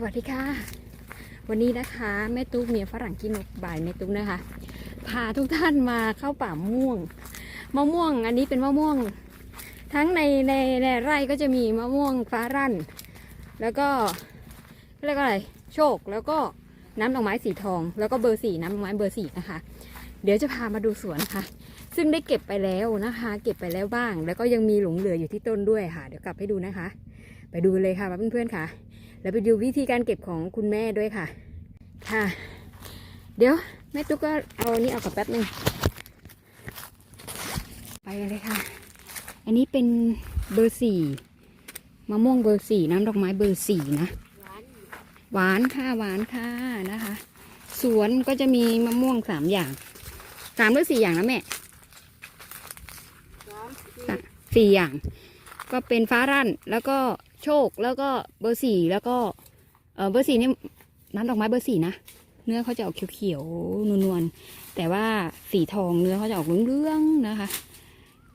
สวัสดีค่ะ วันนี้นะคะแม่ตุ๊กเมียฝรั่งกินนกบ่ายแม่ตุ๊กนะคะ พาทุกท่านมาเข้าป่าม่วงมะม่วงอันนี้เป็นมะม่วง ทั้งในในในไร่ก็จะมีมะม่วงฟ้ารั่น แล้วก็เรียกว่าอะไรโชคแล้วก็น้ำดอกไม้สีทอง แล้วก็เบอร์สี่น้ำดอกไม้เบอร์สี่นะคะ เดี๋ยวจะพามาดูสวนค่ะ ซึ่งได้เก็บไปแล้วนะคะ เก็บไปแล้วบ้าง แล้วก็ยังมีหลงเหลืออยู่ที่ต้นด้วยค่ะ เดี๋ยวกลับให้ดูนะคะ ไปดูเลยค่ะเพื่อนๆค่ะ แล้วไปดูวิธีการเก็บของคุณแม่ด้วยค่ะ ค่ะ เดี๋ยวแม่ตุ๊กก็เอานนี้เอากับแป๊บหนึงไปเลยค่ะ อันนี้เป็นเบอร์สี่มะม่วงเบอร์สี่น้ำดอกไม้เบอร์สี่นะ หวานค่ะหวานค่ะนะคะ สวนก็จะมีมะม่วงสามอย่างสามหรือสี่อย่างนะแม่สี่อย่าง ก็เป็นฟ้ารั่น แล้วก็โชคแล้วก็เบอร์สี่แล้วก็เออเบอร์สี่นี่น้ำดอกไม้เบอร์สี่นะเนื้อเขาจะออกเขียวๆนวลๆแต่ว่าสีทองเนื้อเขาจะออกเหลืองๆนะคะ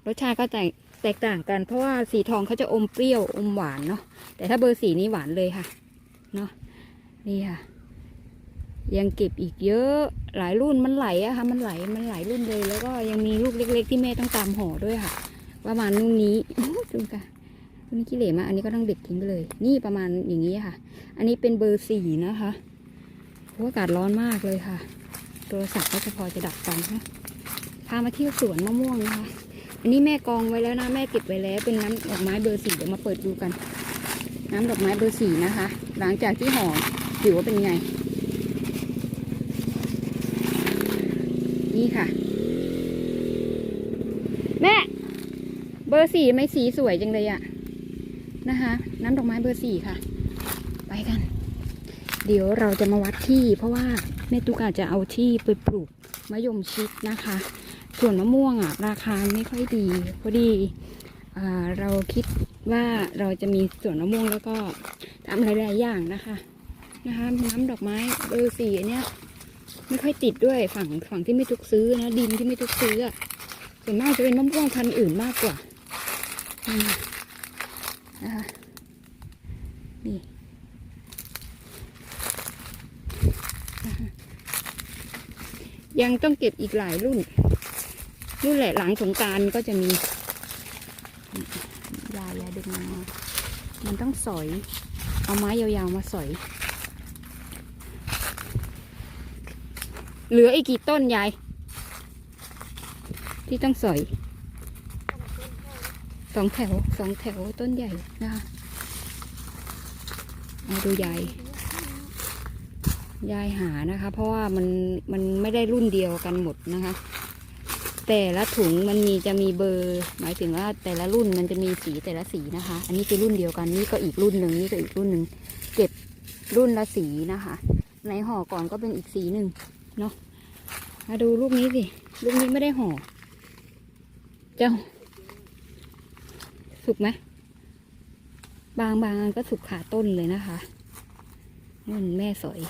รสชาติก็แตกแตกต่างกัน เพราะว่าสีทองเขาจะอมเปรี้ยวอมหวานเนาะแต่ถ้าเบอร์สี่นี่หวานเลยค่ะเนาะนี่ค่ะ ยังเก็บอีกเยอะหลายรุ่นมันไหลอะค่ะ มันไหลมันไหลรุ่นเลย แล้วก็ยังมีลูกเล็ก ๆ ที่แม่ต้องตามห่อด้วยค่ะ ประมาณนู่นนี้ดูค่ะรุ่นนี้ขี้เหร่มากอันนี้ก็ต้องเด็ดทิ้งไปเลย นี่ประมาณอย่างนี้ค่ะ อันนี้เป็นเบอร์สี่นะคะเพราะว่าอากาศร้อนมากเลยค่ะโทรศัพท์ก็จะพอจะดับกันค่ะพามาเที่ยวสวนมะม่วงนะคะ อันนี้แม่กองไว้แล้วนะแม่เก็บไว้แล้ว เป็นน้ำดอกไม้เบอร์สี่เดี๋ยวมาเปิดดูกัน น้ำดอกไม้เบอร์สี่นะคะ หลังจากที่ห่อผิวว่าเป็นไง นี่ค่ะ แม่ เบ อร์สี่ไม่สีสวยจังเลยอะนะคะ น้ำดอกไม้เบอร์สี่ค่ะ ไปกัน เดี๋ยวเราจะมาวัดที่ เพราะว่าแม่ตุ๊กอาจจะเอาที่ไปปลูกมะยมชิดนะคะ ส่วนมะม่วงอะ ราคาไม่ค่อยดีพอดีเราคิดว่าเราจะมีสวนมะม่วงแล้วก็ทำหลายๆอย่างนะคะนะคะน้ำดอกไม้เบอร์สี่เนี้ยไม่ค่อยติดด้วยฝั่งฝั่งที่ไม่ทุกซื้อนะดินที่ไม่ทุกซื้ออะส่วนมากจะเป็นมะม่วงพันธุ์อื่นมากกว่า นะคะนี่ยังต้องเก็บอีกหลายรุ่น รุ่นแหละหลังสงกรารก็จะมียายาดึงมามันต้องสอย เอาไม้ยาวๆมาสอย เหลืออีกกี่ต้นยาย ที่ต้องสอย สองแถวสองแถวต้นใหญ่นะคะมาดูยายยายหานะคะ เพราะว่ามันมันไม่ได้รุ่นเดียวกันหมดนะคะ แต่ละถุงมันมีจะมีเบอร์ หมายถึงว่าแต่ละรุ่นมันจะมีสีแต่ละสีนะคะ อันนี้คือรุ่นเดียวกันนี่ก็อีกรุ่นหนึ่งนี่ก็อีกรุ่นหนึ่งเก็บรุ่นละสีนะคะ ในห่อก่อนก็เป็นอีกสีหนึ่งเนาะมาดูลูกนี้สิลูกนี้ไม่ได้ห่อเจ้า สุกไหมบางบางก็สุกขาต้นเลยนะคะนั่นแม่สอย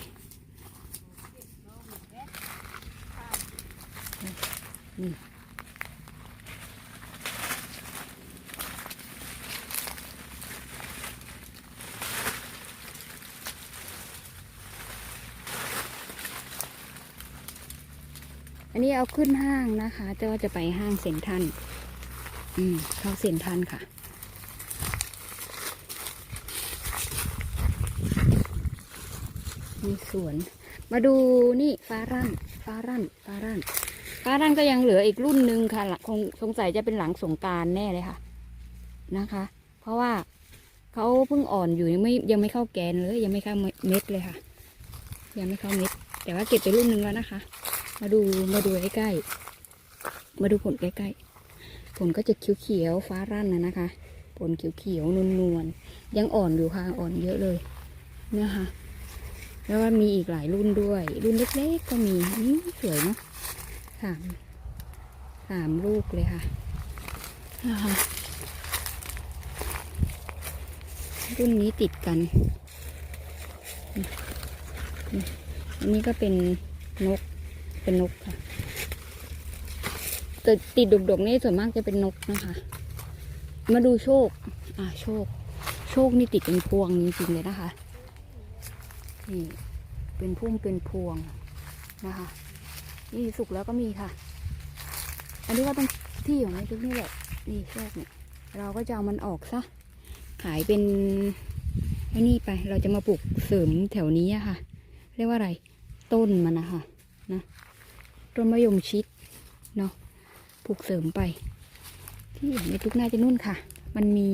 อันนี้เอาขึ้นห้างนะคะจะว่าจะไปห้างเซ็นทัน อืม เข้าเซ็นทันค่ะ มีสวน มาดูนี่ฟ้ารั่นฟ้ารั่นฟ้ารั่นฟ้ารั่นก็ยังเหลืออีกรุ่นหนึ่งค่ะคงสงสัยจะเป็นหลังสงการแน่เลยค่ะนะคะ เพราะว่าเขาเพิ่งอ่อนอยู่ยังไม่ยังไม่เข้าแกนเลยยังไม่เข้าเม็ดเลยค่ะ ยังไม่เข้าเม็ด แต่ว่าเก็บไปรุ่นหนึ่งแล้วนะคะ มาดูมาดูใกล้ๆมาดูผลใกล้ๆผลก็จะเขียวๆฟ้ารั่นนะนะคะผลเขียวๆนวลๆยังอ่อนอยู่ค่ะอ่อนเยอะเลยนะคะ แล้วว่ามีอีกหลายรุ่นด้วย รุ่นเล็กๆก็มีนี่สวยเนาะสามสามลูกเลยค่ะนะคะรุ่นนี้ติดกันนี่นี่อันนี้ก็เป็นนก เป็นนกค่ะแต่ติดดกๆนี่ส่วนมากจะเป็นนกนะคะ มาดูโชค อ่าโชค โชคนี่ติดเป็นพวงจริงๆเลยนะคะ นี่เป็นพุ่มเป็นพวงนะคะ นี่สุกแล้วก็มีค่ะ อันนี้ก็เป็นที่ของไอ้ทุกนี่แหละนี่แรกเนี่ยเราก็จะเอามันออกซะ ขายเป็นไอ้นี่ไป เราจะมาปลูกเสริมแถวนี้ค่ะ เรียกว่าอะไร ต้นมันนะคะนะ ต้นมะยมชิด เนาะ ปลูกเสริมไป ที่เห็นในทุกหน้าจะนุ่นค่ะ มันมี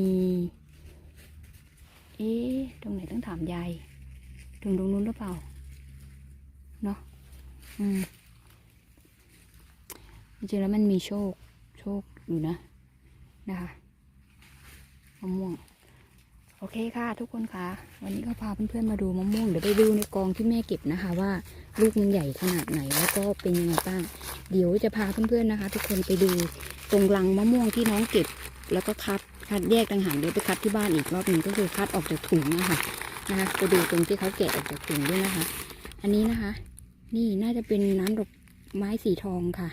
เอ๊ะ ตรงไหนต้องถามยาย ถึงตรงนู้นหรือเปล่า เนาะอืมจริงๆแล้วมันมีโชค โชคอยู่นะ นะคะมะม่วง โอเคค่ะ ทุกคนคะวันนี้ก็พาเพื่อนๆมาดูมะม่วง เดี๋ยวไปดูในกองที่แม่เก็บนะคะ ว่าลูกมันใหญ่ขนาดไหนแล้วก็เป็นยังไงบ้าง เดี๋ยวจะพาเพื่อนๆนะคะ ทุกคนไปดูตรงรังมะม่วงที่น้องเก็บ แล้วก็คัดคัดแยกต่างหากเดี๋ยวไปคัดที่บ้านอีกรอบหนึ่งก็คือคัดออกจากถุงนะคะ นะคะไปดูตรงที่เขาแกะออกจากถุงด้วยนะคะ อันนี้นะคะ นี่น่าจะเป็นน้ำดอกไม้สีทองค่ะ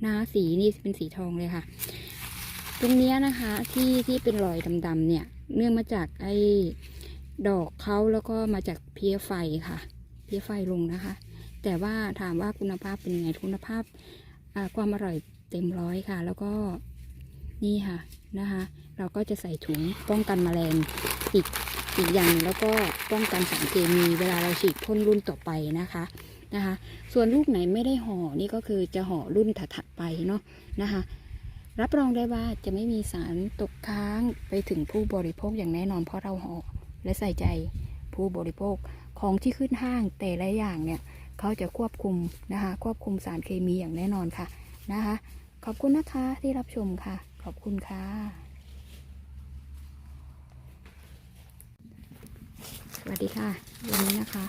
หน้าสีนี่เป็นสีทองเลยค่ะ ตรงเนี้ยนะคะที่ที่เป็นรอยดำๆเนี่ย เนื่องมาจากไอ้ดอกเขาแล้วก็มาจากเพียไฟค่ะ เพียไฟลงนะคะ แต่ว่าถามว่าคุณภาพเป็นยังไงคุณภาพความอร่อยเต็มร้อยค่ะ แล้วก็นี่ค่ะนะคะ เราก็จะใส่ถุงป้องกันแมลงอีก อีกอย่างแล้วก็ป้องกันสารเคมีเวลาเราฉีดพ่นรุ่นต่อไปนะคะนะคะ ส่วนลูกไหนไม่ได้ห่อนี่ก็คือจะห่อรุ่นถัดๆไปเนาะนะคะ รับรองได้ว่าจะไม่มีสารตกค้างไปถึงผู้บริโภคอย่างแน่นอนเพราะเราห่อและใส่ใจผู้บริโภคของที่ขึ้นห้างแต่ละอย่างเนี่ยเขาจะควบคุมนะคะ ควบคุมสารเคมีอย่างแน่นอนค่ะนะคะ ขอบคุณนะคะที่รับชมค่ะ ขอบคุณค่ะ สวัสดีค่ะ วันนี้นะคะ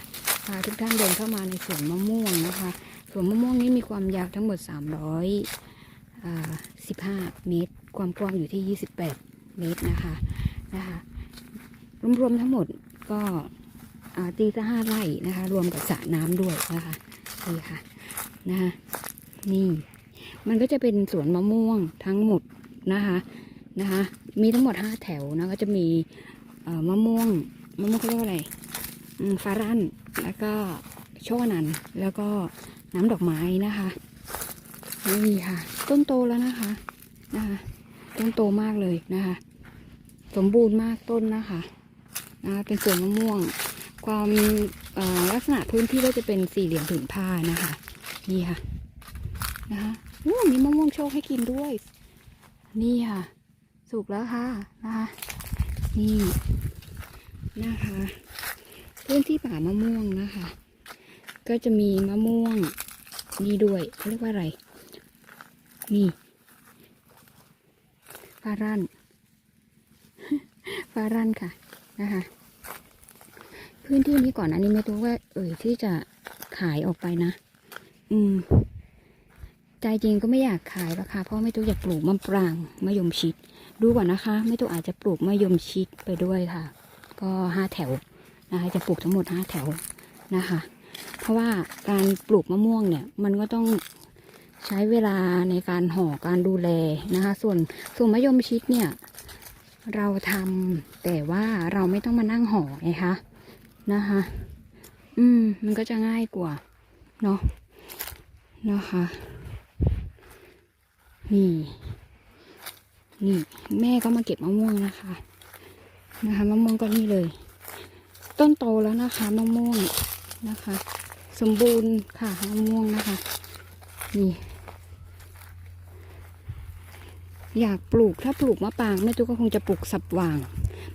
พาทุกท่านเดินเข้ามาในสวนมะม่วงนะคะสวนมะม่วงนี้มีความยาวทั้งหมด 315 เมตร ความกว้างอยู่ที่ 28 เมตรนะคะนะคะรวมๆทั้งหมดก็ตีละห้าไร่นะคะ รวมกับสระน้ำด้วยนะคะนี่ค่ะนะคะนี่มันก็จะเป็นสวนมะม่วงทั้งหมดนะคะนะคะ มีทั้งหมด5แถวนะก็จะมีมะม่วง มะม่วงเขาเรียกว่าอะไรฟารั่นแล้วก็โชวนันแล้วก็น้ำดอกไม้นะคะนี่ค่ะ ต้นโตแล้วนะคะนะคะต้นโตมากเลยนะคะ สมบูรณ์มากต้นนะคะนะคะเป็นสวนมะม่วง ความเอ่อลักษณะพื้นที่ก็จะเป็นสี่เหลี่ยมผืนผ้านะคะ นี่ค่ะนะคะอู้มีมะม่วงโชคให้กินด้วย นี่ค่ะ สุกแล้วค่ะนะคะนี่ นะคะ พื้นที่ป่ามะม่วงนะคะ ก็จะมีมะม่วงนี่ด้วยเขาเรียกว่าอะไร นี่ฟารันฟารันค่ะนะคะ พื้นที่นี้ก่อนอันนี้ไม่รู้ว่า เอ่ยที่จะขายออกไปนะ อืม ใจจริงก็ไม่อยากขายราคาเพราะไม่ตู้อยากปลูกมะปรางมะยมชิด ดูก่อนนะคะ ไม่ตู้อาจจะปลูกมะยมชิดไปด้วยค่ะ ก็ห้าแถวนะคะจะปลูกทั้งหมดห้าแถวนะคะ เพราะว่าการปลูกมะม่วงเนี่ยมันก็ต้องใช้เวลาในการห่อการดูแลนะคะ ส่วนส่วนมะยมชิดเนี่ย เราทำแต่ว่าเราไม่ต้องมานั่งห่อไงคะนะคะ อืม มันก็จะง่ายกว่า เนาะนะคะ นี่ นี่ แม่ก็มาเก็บมะม่วงนะคะ นะคะมะม่วงก็นี่เลย ต้นโตแล้วนะคะมะม่วงนะคะ สมบูรณ์ค่ะมะม่วงนะคะนี่อยากปลูกถ้าปลูกมะปรางแม่ตุ๊กก็คงจะปลูกสับหว่าง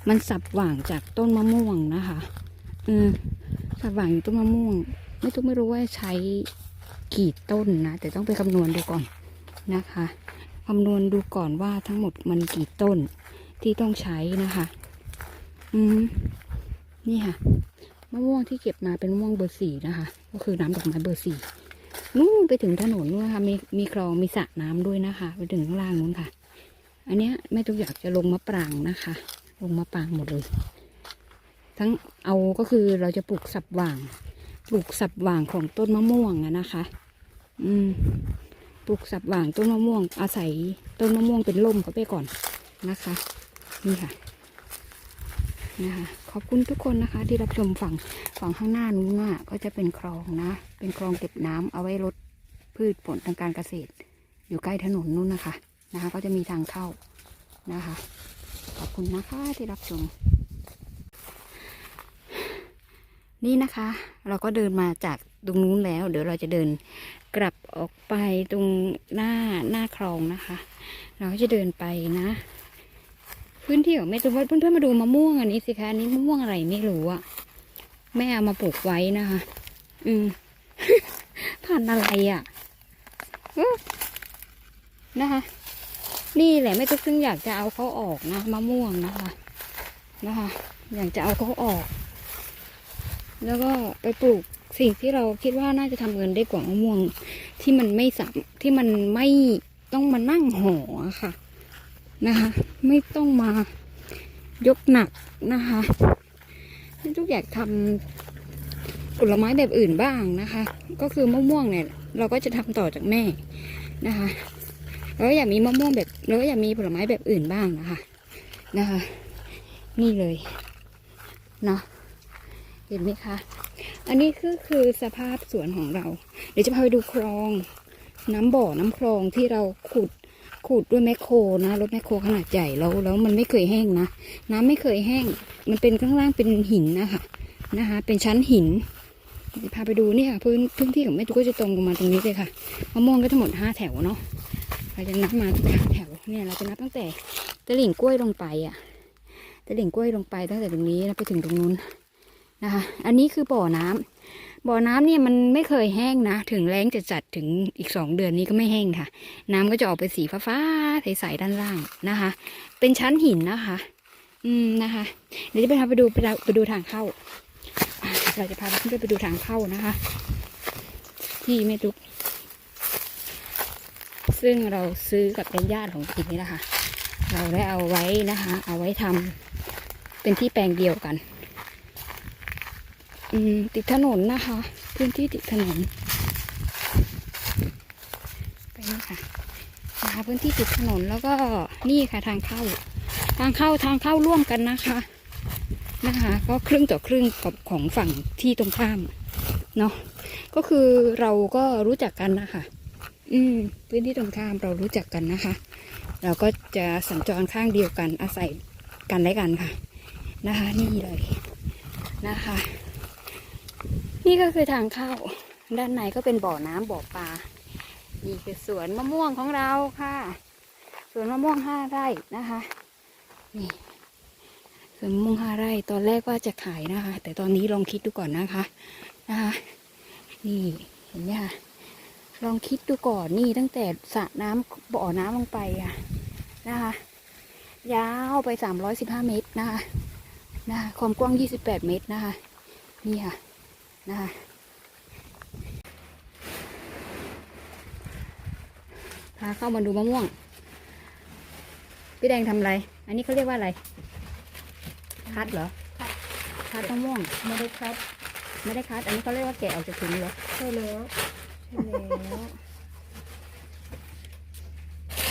มันสับหว่างจากต้นมะม่วงนะคะอืมสับหว่างอยู่ต้นมะม่วงแม่ตุ๊กไม่รู้ว่าใช้กี่ต้นนะแต่ต้องไปคำนวณดูก่อนนะคะคำนวณดูก่อนว่าทั้งหมดมันกี่ต้นที่ต้องใช้นะคะ อืมนี่ค่ะมะม่วงที่เก็บมาเป็นมะม่วงเบอร์สี่นะคะ ก็คือน้ำดอกไม้เบอร์สี่นู่นไปถึงถนนนู่นค่ะมีมีคลองมีสระน้ำด้วยนะคะ ไปถึงข้างล่างนู้นค่ะ อันเนี้ยแม่ตุ๊กอยากจะลงมะปรางนะคะ ลงมะปรางหมดเลย ทั้งเอาก็คือเราจะปลูกสับหว่าง ปลูกสับหว่างของต้นมะม่วงอะนะคะ อืมปลูกสับหว่างต้นมะม่วง อาศัยต้นมะม่วงเป็นร่มเขาไปก่อนนะคะ นี่ค่ะ นะคะขอบคุณทุกคนนะคะที่รับชมฝั่งฝั่งข้างหน้านู้นน่ะก็จะเป็นคลองนะ เป็นคลองเก็บน้ำเอาไว้ลดพืชผลทางการเกษตร อยู่ใกล้ถนนนู้นนะคะนะคะ ก็จะมีทางเข้านะคะ ขอบคุณนะคะที่รับชม นี่นะคะ เราก็เดินมาจากตรงนู้นแล้ว เดี๋ยวเราจะเดินกลับออกไปตรงหน้าหน้าคลองนะคะ เราก็จะเดินไปนะ พื้นที่ของแม่ตัวเพื่อนๆมาดูมะม่วงอันนี้สิคะอันนี้มะม่วงอะไรไม่รู้อะแม่เอามาปลูกไว้นะคะ อืมพันอะไรอะนะคะ นี่แหละแม่ตุ๊กซึ่งอยากจะเอาเขาออกนะมะม่วงนะคะ นะคะ อยากจะเอาเขาออก แล้วก็ไปปลูกสิ่งที่เราคิดว่าน่าจะทำเงินได้กว่ามะม่วง ที่มันไม่สามที่มันไม่ต้องมานั่งห่อค่ะ นะคะ ไม่ต้องมายกหนักนะคะทุกอยากทำผลไม้แบบอื่นบ้างนะคะ ก็คือมะม่วงเนี่ย เราก็จะทำต่อจากแม่นะคะแล้วก็อยากมีมะม่วงแบบแล้วก็อยากมีผลไม้แบบอื่นบ้างนะคะนะคะ นี่เลยเนาะเห็นไหมคะ อันนี้คือคือสภาพสวนของเรา เดี๋ยวจะพาไปดูคลอง น้ำบ่อน้ำคลองที่เราขุด ขุดด้วยแมคโครนะรถแมคโครขนาดใหญ่แล้วแล้วมันไม่เคยแห้งนะน้ำไม่เคยแห้ง มันเป็นข้างล่างเป็นหินนะคะนะคะ เป็นชั้นหินพาไปดูนี่ค่ะพื้นพื้นที่ของแม่ตุ๊กก็จะตรงลงมาตรงนี้เลยค่ะมะม่วงก็ทั้งหมดห้าแถวเนาะเราจะนับมาห้าแถวเนี่ยเราจะนับตั้งแต่ตะหลิ่งกล้วยลงไปอะตะหลิ่งกล้วยลงไปตั้งแต่ตรงนี้แล้วไปถึงตรงนู้นนะคะ อันนี้คือบ่อน้ำ บ่อน้ำเนี่ยมันไม่เคยแห้งนะ ถึงแรงจะจัดถึงอีกสองเดือนนี้ก็ไม่แห้งค่ะ น้ำก็จะออกไปสีฟ้าๆใสๆด้านล่างนะคะ เป็นชั้นหินนะคะ อืมนะคะ เดี๋ยวจะไปพาไปดูไปดูไปดูทางเข้า เราจะพาเพื่อนๆไปดูทางเข้านะคะ ที่แม่ตุ๊กซึ่งเราซื้อกับเป็นญาติของกินนี่แหละค่ะ เราได้เอาไว้นะคะ เอาไว้ทำเป็นที่แปลงเดียวกัน ติดถนนนะคะ พื้นที่ติดถนน ไปนี่ค่ะนะคะพื้นที่ติดถนนแล้วก็นี่ค่ะทางเข้า ทางเข้าทางเข้าร่วมกันนะคะ นะคะ ก็ครึ่งต่อครึ่งกับของฝั่งที่ตรงข้ามเนาะก็คือเราก็รู้จักกันนะคะอืมพื้นที่ตรงข้ามเรารู้จักกันนะคะ เราก็จะสัญจรข้างเดียวกันอาศัยกันและกันค่ะ นะคะ นี่เลยนะคะ นี่ก็คือทางเข้า ด้านในก็เป็นบ่อน้ำบ่อปลา นี่คือสวนมะม่วงของเราค่ะ สวนมะม่วงห้าไร่นะคะ นี่สวนมะม่วงห้าไร่ตอนแรกว่าจะขายนะคะ แต่ตอนนี้ลองคิดดูก่อนนะคะนะคะ นี่เห็นไหมคะลองคิดดูก่อนนี่ตั้งแต่สระน้ำบ่อน้ำลงไปอะนะคะ ยาวไปสามร้อยสิบห้าเมตรนะคะนะคะความกว้างยี่สิบแปดเมตรนะคะ นี่ค่ะ นะคะพาเข้ามาดูมะม่วง พี่แดงทำอะไร อันนี้เขาเรียกว่าอะไร คัดเหรอ คัดมะม่วง ไม่ได้คัด ไม่ได้คัด อันนี้เขาเรียกว่าแกะออกจากถุงเหรอ ใช่แล้วใช่แล้ว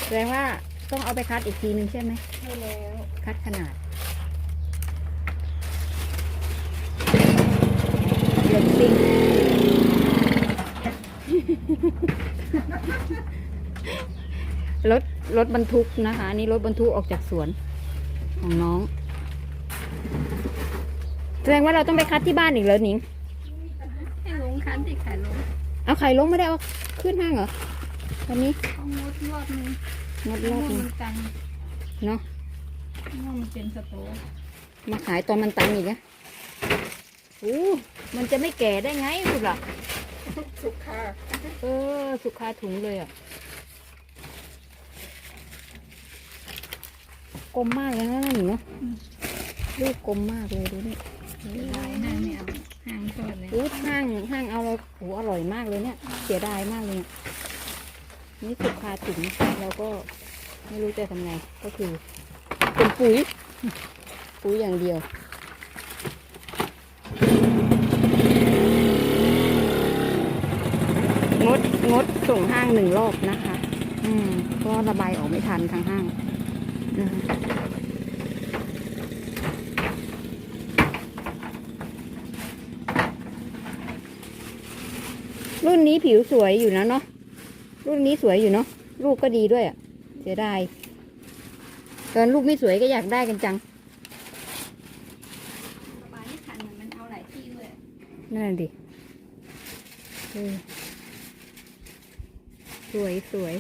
แสดงว่าต้องเอาไปคัดอีกทีหนึ่งใช่ไหมใช่แล้ว คัดขนาดเดือดซิง รถรถบรรทุกนะคะอันนี่รถบรรทุกออกจากสวนของน้อง แสดงว่าเราต้องไปคัดที่บ้านอีกแล้วหนิงให้ลงคันที่ขายลงเอาไข่ลงไม่ได้เอาขึ้นห้างเหรอวันนี้เอางดรอบนึงงดรอบหนึงมันตังเนาะม่วงมันเป็นสโตมาขายตอนมันตันอีกอะโอ้มันจะไม่แก่ได้ไงสุดล่ะ สุกค่ะเออ สุขาถุงเลยอะกลมมากเลยนะหนูเนาะลูกกลมมากเลยดูนี่จะได้ห้างไม่เอาห้างทอดเลยอู้ห้างห้างเอาเราโอ้อร่อยมากเลยเนี่ย เสียดายมากเลยเนี่ยนี่สุขาถุงเราก็ไม่รู้จะทำไงก็คือ เป็นปุ๋ย ปุ๋ยอย่างเดียว งดส่งห้างหนึ่งรอบนะคะ อืมก็ระบายออกไม่ทันทางห้างนะคะรุ่นนี้ผิวสวยอยู่นะเนาะ รุ่นนี้สวยอยู่เนาะ ลูกก็ดีด้วยอะ่ะ เสียดาย ตอนลูกไม่สวยก็อยากได้กันจังระบายไม่ทันมันเอาหลายที่ด้วยนั่นดิเออ วยสวย